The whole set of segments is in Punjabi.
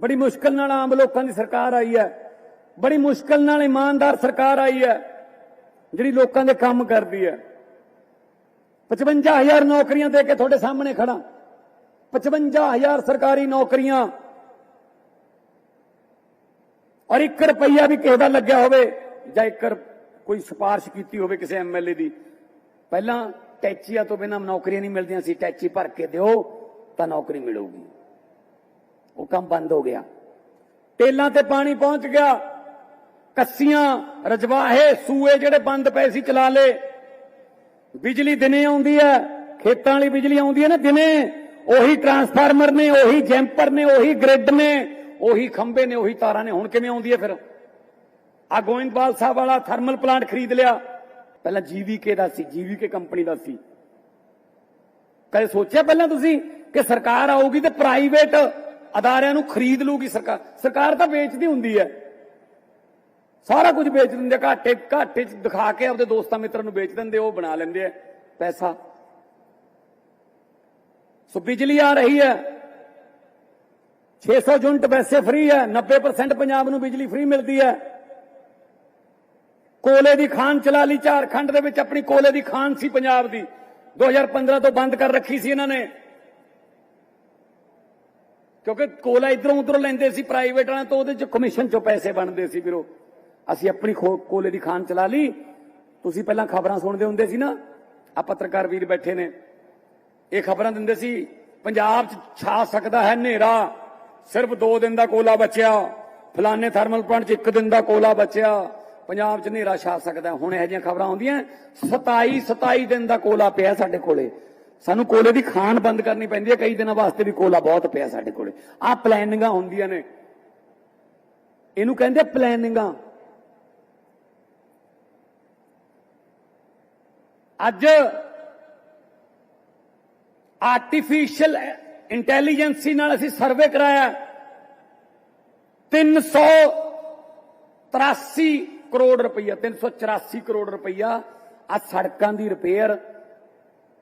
ਬੜੀ ਮੁਸ਼ਕਲ ਨਾਲ ਆਮ ਲੋਕਾਂ ਦੀ ਸਰਕਾਰ ਆਈ ਹੈ। ਬੜੀ ਮੁਸ਼ਕਲ ਨਾਲ ਇਮਾਨਦਾਰ ਸਰਕਾਰ ਆਈ ਹੈ, ਜਿਹੜੀ ਲੋਕਾਂ ਦੇ ਕੰਮ ਕਰਦੀ ਹੈ। 55000 ਨੌਕਰੀਆਂ ਦੇ ਕੇ ਤੁਹਾਡੇ ਸਾਹਮਣੇ ਖੜਾ 55000 ਸਰਕਾਰੀ ਨੌਕਰੀਆਂ। ਔਰ 1 ਰੁਪਈਆ ਵੀ ਕਿਸੇ ਦਾ ਲੱਗਿਆ ਹੋਵੇ, ਜਾਂ ਇੱਕ ਕੋਈ ਸਿਫਾਰਿਸ਼ ਕੀਤੀ ਹੋਵੇ ਕਿਸੇ ਐਮਐਲਏ ਦੀ। ਪਹਿਲਾਂ ਟੈਚੀਆਂ ਤੋਂ ਬਿਨਾਂ ਨੌਕਰੀਆਂ ਨਹੀਂ ਮਿਲਦੀਆਂ ਸੀ। ਟੈਚੀ ਭਰ ਕੇ ਦਿਓ, ਤਾਂ ਨੌਕਰੀ ਮਿਲੂਗੀ। ਉਹ ਕੰਮ ਬੰਦ ਹੋ ਗਿਆ। ਟੇਲਾਂ ਤੇ ਪਾਣੀ ਪਹੁੰਚ ਗਿਆ। ਕੱਸੀਆਂ, ਰਜਵਾਹੇ, ਸੂਏ ਜਿਹੜੇ ਬੰਦ ਪਏ ਸੀ ਚਲਾ ਲੇ ਬਿਜਲੀ ਦਿਨੇ ਆਉਂਦੀ ਹੈ, ਖੇਤਾਂ ਵਾਲੀ ਬਿਜਲੀ ਆਉਂਦੀ ਹੈ ਨਾ ਦਿਨੇ। ਉਹੀ ਟਰਾਂਸਫਾਰਮਰ ਨੇ, ਉਹੀ ਜੈਂਪਰ ਨੇ, ਉਹੀ ਗ੍ਰਿਡ ਨੇ, ਉਹੀ ਖੰਭੇ ਨੇ, ਉਹੀ ਤਾਰਾਂ ਨੇ। ਹੁਣ ਕਿਵੇਂ ਆਉਂਦੀ ਹੈ ਫਿਰ? ਆ ਗੋਇੰਦਵਾਲ ਸਾਹਿਬ ਵਾਲਾ ਥਰਮਲ ਪਲਾਂਟ ਖਰੀਦ ਲਿਆ। ਪਹਿਲਾਂ ਜੀਵੀਕੇ ਦਾ ਸੀ ਜੀਵੀਕੇ ਕੰਪਨੀ ਦਾ ਸੀ। ਕਦੇ ਸੋਚਿਆ ਪਹਿਲਾਂ ਤੁਸੀਂ ਕਿ ਸਰਕਾਰ ਆਊਗੀ ਤੇ ਪ੍ਰਾਈਵੇਟ ਅਦਾਰਿਆਂ ਨੂੰ ਖਰੀਦ ਲੂਗੀ ਸਰਕਾਰ। ਸਰਕਾਰ ਤਾਂ ਵੇਚਦੀ ਹੁੰਦੀ ਹੈ। ਸਾਰਾ ਕੁਝ ਵੇਚ ਦਿੰਦੇ ਘਾਟੇ ਘਾਟੇ ਚ ਦਿਖਾ ਕੇ ਆਪਦੇ ਦੋਸਤਾਂ ਮਿੱਤਰਾਂ ਨੂੰ ਵੇਚ ਦਿੰਦੇ ਉਹ ਬਣਾ ਲੈਂਦੇ ਆ ਪੈਸਾ। ਸੋ ਬਿਜਲੀ ਆ ਰਹੀ ਹੈ। 600 ਯੂਨਿਟ ਵੈਸੇ ਫ੍ਰੀ ਹੈ 90% ਪੰਜਾਬ ਨੂੰ ਬਿਜਲੀ ਫ੍ਰੀ ਮਿਲਦੀ ਹੈ। ਕੋਲੇ ਦੀ ਖਾਨ ਚਲਾ ਲਈ, ਝਾਰਖੰਡ ਦੇ ਵਿੱਚ ਆਪਣੀ ਕੋਲੇ ਦੀ ਖਾਨ ਸੀ ਪੰਜਾਬ ਦੀ। 2015 ਤੋਂ ਬੰਦ ਕਰ ਰੱਖੀ ਸੀ ਇਹਨਾਂ ਨੇ। ਕਿਉਂਕਿ ਕੋਲਾ ਇਧਰੋਂ ਉਧਰੋਂ ਲੈਂਦੇ ਸੀ ਪ੍ਰਾਈਵੇਟ ਵਾਲਿਆਂ ਤੋਂ, ਉਹਦੇ ਚ ਕਮਿਸ਼ਨ ਚੋਂ ਪੈਸੇ ਬਣਦੇ ਸੀ ਵੀਰੋ। ਅਸੀਂ ਆਪਣੀ ਕੋਲੇ ਦੀ ਖਾਨ ਚਲਾ ਲਈ। ਤੁਸੀਂ ਪਹਿਲਾਂ ਖਬਰਾਂ ਸੁਣਦੇ ਹੁੰਦੇ ਸੀ ਨਾ ਆ ਪੱਤਰਕਾਰ ਵੀਰ ਬੈਠੇ ਨੇ। ਇਹ ਖਬਰਾਂ ਦਿੰਦੇ ਸੀ, ਪੰਜਾਬ 'ਚ ਛਾ ਸਕਦਾ ਹੈ ਹਨੇਰਾ। ਸਿਰਫ 2 ਦਿਨ ਦਾ ਕੋਲਾ ਬਚਿਆ। ਫਲਾਣੇ ਥਰਮਲ ਪਲਾਂਟ 'ਚ 1 ਦਿਨ ਦਾ ਕੋਲਾ ਬਚਿਆ। ਪੰਜਾਬ 'ਚ ਹਨੇਰਾ ਛਾ ਸਕਦਾ ਹੁਣ ਇਹੋ ਜਿਹੀਆਂ ਖਬਰਾਂ ਆਉਂਦੀਆਂ। 27 27 ਦਿਨ ਦਾ ਕੋਲਾ ਪਿਆ ਸਾਡੇ ਕੋਲੇ। ਸਾਨੂੰ ਕੋਲੇ ਦੀ ਖਾਨ ਬੰਦ ਕਰਨੀ ਪੈਂਦੀ ਹੈ, ਕਈ ਦਿਨਾਂ ਵਾਸਤੇ ਵੀ ਕੋਲਾ ਬਹੁਤ ਪਿਆ ਸਾਡੇ ਕੋਲੇ। ਆਹ ਪਲੈਨਿੰਗਾਂ ਹੁੰਦੀਆਂ ਨੇ। ਇਹਨੂੰ ਕਹਿੰਦੇ ਪਲੈਨਿੰਗਾਂ ਅੱਜ ਆਰਟੀਫੀਸ਼ੀਅਲ ਇੰਟੈਲੀਜੈਂਸੀ ਨਾਲ ਅਸੀਂ ਸਰਵੇ ਕਰਾਇਆ 383 ਕਰੋੜ ਰੁਪਈਆ 384 ਕਰੋੜ ਰੁਪਈਆ ਆ ਸੜਕਾਂ ਦੀ ਰਿਪੇਅਰ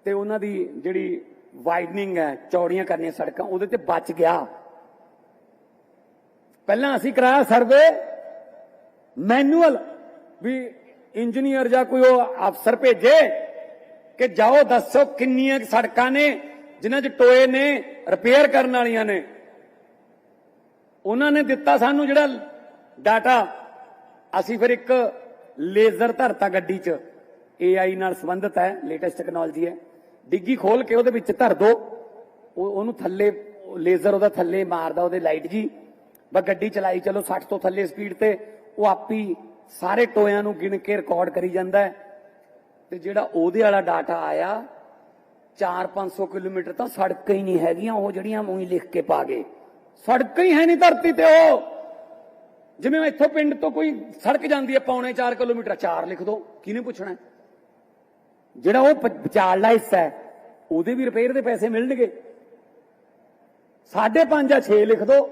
ਤੇ ਉਹਨਾਂ ਦੀ ਜਿਹੜੀ ਵਾਈਡਨਿੰਗ ਹੈ, ਚੌੜੀਆਂ ਕਰਨੀਆਂ ਸੜਕਾਂ, ਉਹਦੇ ਤੇ ਬਚ ਗਿਆ। ਪਹਿਲਾਂ ਅਸੀਂ ਕਰਾਇਆ ਸਰਵੇ ਮੈਨੂਅਲ ਵੀ ਇੰਜੀਨੀਅਰ ਜਾਂ ਕੋਈ ਉਹ ਅਫਸਰ ਭੇਜੇ ਕਿ ਜਾਓ, ਦੱਸੋ ਕਿੰਨੀਆਂ ਸੜਕਾਂ ਨੇ, ਜਿਨ੍ਹਾਂ 'ਚ ਟੋਏ ਨੇ ਰਿਪੇਅਰ ਕਰਨ ਵਾਲੀਆਂ ਨੇ। ਉਹਨਾਂ ਨੇ ਦਿੱਤਾ ਸਾਨੂੰ ਜਿਹੜਾ ਡਾਟਾ ਅਸੀਂ ਫਿਰ ਇੱਕ ਲੇਜ਼ਰ ਧਰਤਾ ਗੱਡੀ 'ਚ। AI ਨਾਲ ਸੰਬੰਧਿਤ ਹੈ ਲੇਟੈਸਟ ਟੈਕਨੋਲੋਜੀ ਹੈ। ਡਿੱਗੀ ਖੋਲ ਕੇ ਉਹਦੇ ਵਿੱਚ ਧਰ ਦੋ। ਉਹਨੂੰ ਥੱਲੇ ਲੇਜ਼ਰ ਉਹਦਾ ਥੱਲੇ ਮਾਰਦਾ ਉਹਦੇ ਲਾਈਟ ਜੀ। ਬਸ ਗੱਡੀ ਚਲਾਈ, ਚਲੋ 60 ਤੋਂ ਥੱਲੇ ਸਪੀਡ ਤੇ ਉਹ ਆਪੀ ਸਾਰੇ ਟੋਇਆਂ ਨੂੰ ਗਿਣ ਕੇ ਰਿਕਾਰਡ ਕਰੀ ਜਾਂਦਾ ਹੈ। ਤੇ ਜਿਹੜਾ ਉਹਦੇ ਵਾਲਾ ਡਾਟਾ ਆਇਆ 4-500 ਕਿਲੋਮੀਟਰ ਤਾਂ ਸੜਕਾਂ ਹੀ ਨਹੀਂ ਹੈਗੀਆਂ, ਉਹ ਜਿਹੜੀਆਂ ਉਹੀ ਲਿਖ ਕੇ ਪਾ ਗਏ। ਸੜਕਾਂ ਹੀ ਹੈ ਨਹੀਂ ਧਰਤੀ ਤੇ ਉਹ। ਜਿਵੇਂ ਇੱਥੋਂ ਪਿੰਡ ਤੋਂ ਕੋਈ ਸੜਕ ਜਾਂਦੀ ਹੈ, ਪੌਣੇ 4 ਕਿਲੋਮੀਟਰ 4 ਲਿਖ ਦੋ। ਕਿਹਨੇ ਪੁੱਛਣਾ ਜਿਹੜਾ ਉਹ ਪ- ਵਿਚਾਲਲਾ ਹਿੱਸਾ ਹੈ, ਉਹਦੇ ਵੀ ਰਿਪੇਅਰ ਦੇ ਪੈਸੇ ਮਿਲਣਗੇ। 5.5 ਜਾਂ 6 ਲਿਖ ਦੋ।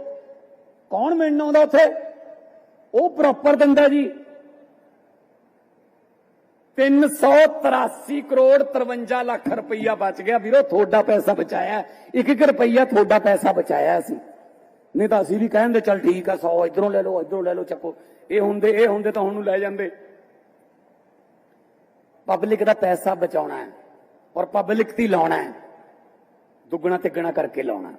ਕੌਣ ਮਿਲਣ ਆਉਂਦਾ ਉੱਥੇ? ਉਹ ਪ੍ਰੋਪਰ ਦਿੰਦਾ ਜੀ। 383 ਕਰੋੜ 53 ਲੱਖ ਰੁਪਈਆ ਬਚ ਗਿਆ। ਵੀਰੋ, ਤੁਹਾਡਾ ਪੈਸਾ ਬਚਾਇਆ। ਇੱਕ ਇੱਕ ਰੁਪਈਆ ਤੁਹਾਡਾ ਪੈਸਾ ਬਚਾਇਆ ਅਸੀਂ। ਨਹੀਂ ਤਾਂ ਅਸੀਂ ਵੀ ਕਹਿੰਦੇ, ਚੱਲ ਠੀਕ ਆ 100 ਇਧਰੋਂ ਲੈ ਲਓ, ਇਧਰੋਂ ਲੈ ਲਓ, ਚੱਕੋ। ਇਹ ਹੁੰਦੇ ਇਹ ਹੁੰਦੇ ਤਾਂ ਹੁਣ ਨੂੰ ਲੈ ਜਾਂਦੇ। ਪਬਲਿਕ ਦਾ ਪੈਸਾ ਬਚਾਉਣਾ ਹੈ ਔਰ ਪਬਲਿਕ ਦੀ ਲਾਉਣਾ ਹੈ ਦੁੱਗਣਾ ਤਿੱਗਣਾ ਕਰਕੇ ਲਾਉਣਾ